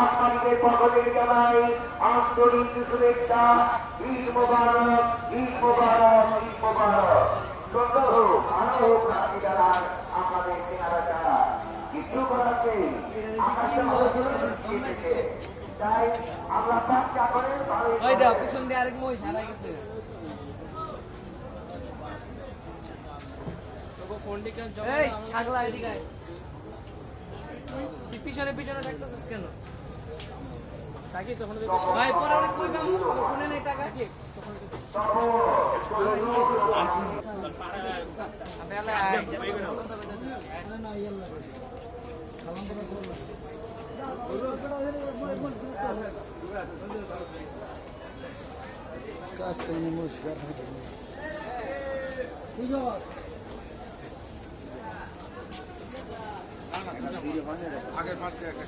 আপনাদের থেকে জানাই আন্তরিক শুভেচ্ছা। ঈদ মোবারক ঈদ মোবারক ঈদ মোবারক। সুন্দর হোক আরও হোক রাখি জানান আপনাদের কেনাবেচা কিছু করার নেই আকাশের মধ্যে তাই আমরা চেষ্টা করে ভালোই পিছন দিয়ে আরেক মহিষ হারাই গেছে। এই ছাগলা এদিকে পিছনে পিছনে থাকতেছিস কেন ভাই পরে অনেক কই পাবো আমার ফোনে নেই টাকা। কাজটা নমস্কার আগের মাসে একটা